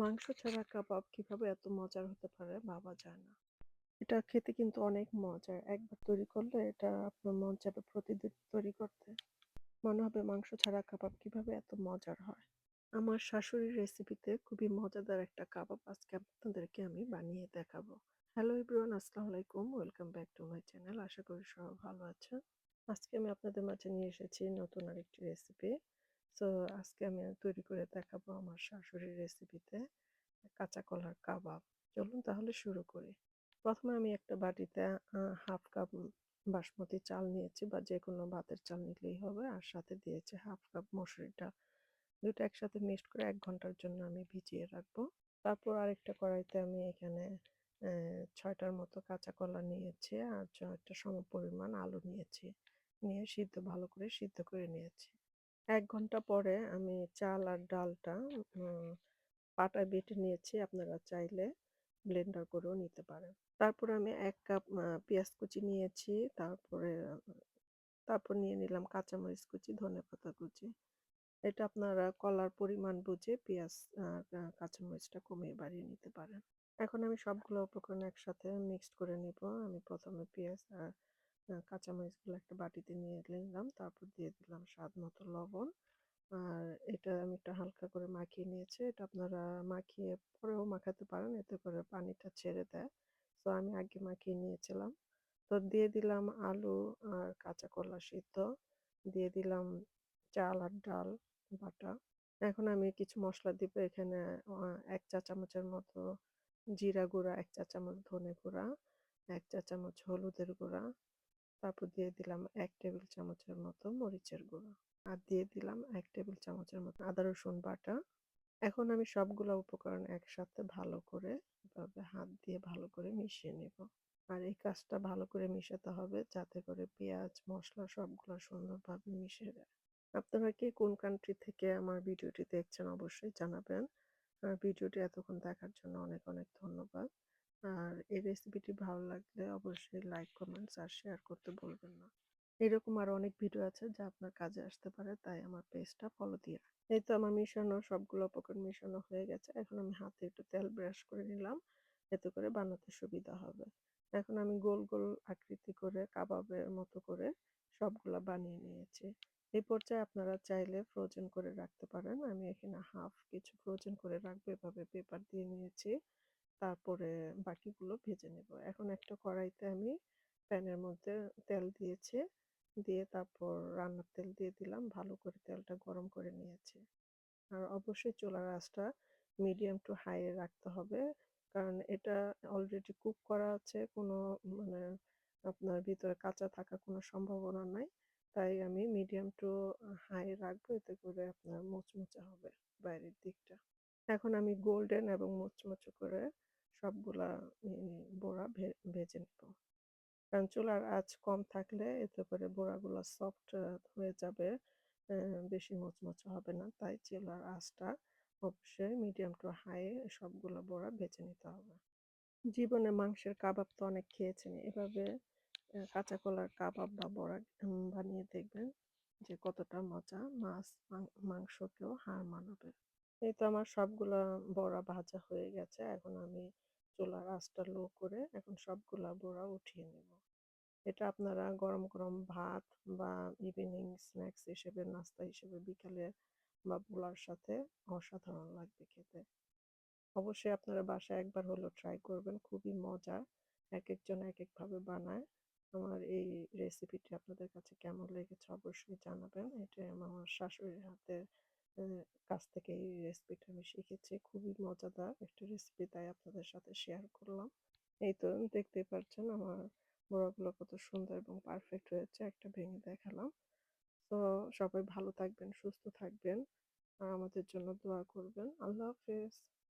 মাংস ছাড়া কাবাব কীভাবে এত মজার হতে পারে ভাবা যায় না। এটা খেতে কিন্তু অনেক মজার। একবার তৈরি করলে এটা আপনার মন চাবে প্রতিদিন তৈরি করতে। মনে হবে মাংস ছাড়া কাবাব কীভাবে এত মজার হয়। আমার শাশুড়ির রেসিপিতে খুবই মজাদার একটা কাবাব আজকে আপনাদেরকে আমি বানিয়ে দেখাবো। হ্যালো এভরিওয়ান, আসসালামু আলাইকুম welcome back to my channel আশা করি সবাই ভালো আছেন। আজকে আমি আপনাদের মাঝে নিয়ে এসেছি নতুন আরেকটি রেসিপি। সো আজকে আমি তৈরি করে দেখাবো আমার শাশুড়ির রেসিপিতে কাঁচা কলার কাবাব। চলুন তাহলে শুরু করি। প্রথমে আমি একটা বাটিতে হাফ কাপ বাসমতি চাল নিয়েছি বা যে কোনো ভাতের চাল নিলেই হবে। আর সাথে দিয়েছি হাফ কাপ মসুরির ডাল। দুটো একসাথে মিক্সড করে এক ঘণ্টার জন্য আমি ভিজিয়ে রাখব। তারপর আরেকটা কড়াইতে আমি এখানে ছয়টার মতো কাঁচা কলা নিয়েছি আর একটা সম পরিমাণ আলু নিয়েছি। নিয়ে সিদ্ধ, ভালো করে সিদ্ধ করে নিয়েছি। এক ঘণ্টা পরে আমি চাল আর ডালটা পাটায় বেটে নিয়েছি। আপনারা চাইলে ব্লেন্ডার করেও নিতে পারেন। তারপরে আমি এক কাপ পেঁয়াজ কুচি নিয়েছি। তারপরে, তারপর নিয়ে নিলাম কাঁচামরিচ কুচি, ধনে পাতা কুচি। এটা আপনারা কলার পরিমাণ বুঝে পেঁয়াজ কাঁচামরিচটা কমিয়ে বাড়িয়ে নিতে পারেন। এখন আমি সবগুলো উপকরণ একসাথে মিক্সড করে নিব। আমি প্রথমে পেঁয়াজ আর কাঁচামরিচগুলো একটা বাটিতে নিয়ে নিলাম। তারপর দিয়ে দিলাম স্বাদ মতো লবণ। আর এটা আমি একটু হালকা করে মাখিয়ে নিয়েছি। এটা আপনারা মাখিয়ে পরেও মাখাতে পারেন, এতে করে পানিটা ছেড়ে দেয়। তো আমি আগে মাখিয়ে নিয়েছিলাম। তো দিয়ে দিলাম আলু আর কাঁচা কলা সিদ্ধ। দিয়ে দিলাম চাল আর ডাল, বাটা। এখন আমি কিছু মশলা দিব এখানে এক চা চামচের মতো জিরা গুঁড়া, এক চা চামচ ধনে গুঁড়া, এক চা চামচ হলুদের গুঁড়া তারপর দিয়ে দিলাম এক টেবিল চামচের মতো মরিচের গুঁড়ো। আর দিয়ে দিলাম এক টেবিল চামচের মতো আদা, রসুন, বাটা। এখন আমি সবগুলো উপকরণ একসাথে ভালো করে এভাবে হাত দিয়ে ভালো করে মিশিয়ে নেব। আর এই কাজটা ভালো করে মিশাতে হবে যাতে করে পেঁয়াজ, মশলা সবগুলো সুন্দরভাবে মিশে যায়। আপনারা কি কোন কান্ট্রি থেকে আমার ভিডিওটি দেখছেন অবশ্যই জানাবেন। আর ভিডিওটি এতক্ষণ দেখার জন্য অনেক অনেক ধন্যবাদ। আর এই রেসিপিটি ভালো লাগলে অবশ্যই লাইক কমেন্টস আর শেয়ার করতে বলবেন না। এরকম আরও অনেক ভিডিও আছে যা আপনার কাজে আসতে পারে, তাই আমার পেজটা ফলো দিয়ে এই তো আমার মিশানো, সবগুলো উপকরণ মিশানো হয়ে গেছে। এখন আমি হাতে একটু তেল ব্রাশ করে নিলাম, এতে করে বানাতে সুবিধা হবে। এখন আমি গোল গোল আকৃতি করে কাবাবের মতো করে সবগুলা বানিয়ে নিয়েছি। এই পর্যায়ে আপনারা চাইলে ফ্রোজেন করে রাখতে পারেন। আমি এখানে হাফ কিছু ফ্রোজেন করে রাখব, এভাবে পেপার দিয়ে নিয়েছি। তারপরে বাকিগুলো ভেজে নেব। এখন একটা কড়াইতে আমি প্যানের মধ্যে তেল দিয়েছি। দিয়ে তারপর রান্নার তেল দিয়ে দিলাম। ভালো করে তেলটা গরম করে নিয়েছি। আর অবশ্যই চুলার আঁচটা মিডিয়াম টু হাই রাখতে হবে। কারণ এটা অলরেডি কুক করা আছে। কোনো মানে আপনার ভিতরে কাঁচা থাকার কোনো সম্ভাবনা নাই। তাই আমি মিডিয়াম টু হাই রাখব। এতে করে আপনার মুচমুচে হবে বাইরের দিকটা। এখন আমি গোল্ডেন এবং মুচমুচে করে সবগুলা বোড়া ভেজে নেব। কারণ চুলার আঁচ কম থাকলে এতে করে বোড়াগুলো সফট হয়ে যাবে বেশি মুচমুচে হবে না। তাই চুলার আঁচটা অবশ্যই মিডিয়াম টু হাই সবগুলো বড়া বেছে নিতে হবে। জীবনে মাংসের কাবাব তো অনেক খেয়েছেন, এভাবে কাঁচা কলার কাবাব বা বড়া বানিয়ে দেখবেন যে কতটা মজা মাছ মাংসকেও হার মানাবে। এই তো আমার সবগুলা বড়া ভাজা হয়ে গেছে। এখন আমি চুলার আঁচটা লো করে এখন সবগুলা বড়া উঠিয়ে নেব। এটা আপনারা গরম গরম ভাত বা ইভিনিং স্ন্যাক্স হিসেবে, নাস্তা হিসেবে বিকালে বা পোলার সাথে অসাধারণ লাগবে খেতে। অবশ্যই আপনারা বাসায় একবার হলো ট্রাই করবেন, খুবই মজা। এক একজন এক একভাবে বানায়। আমার এই রেসিপিটি আপনাদের কাছে কেমন লেগেছে অবশ্যই জানাবেন। এটা আমার শাশুড়ির হাতে কাছ থেকে এই রেসিপিটা আমি শিখেছি। খুবই মজাদার একটা রেসিপি তাই আপনাদের সাথে শেয়ার করলাম। এই তো দেখতেই পাচ্ছেন আমার বড়াগুলো কত সুন্দর এবং পারফেক্ট হয়েছে, একটা ভেঙে দেখালাম। তো সবাই ভালো থাকবেন, সুস্থ থাকবেন। আর আমাদের জন্য দোয়া করবেন। আল্লাহ হাফেজ।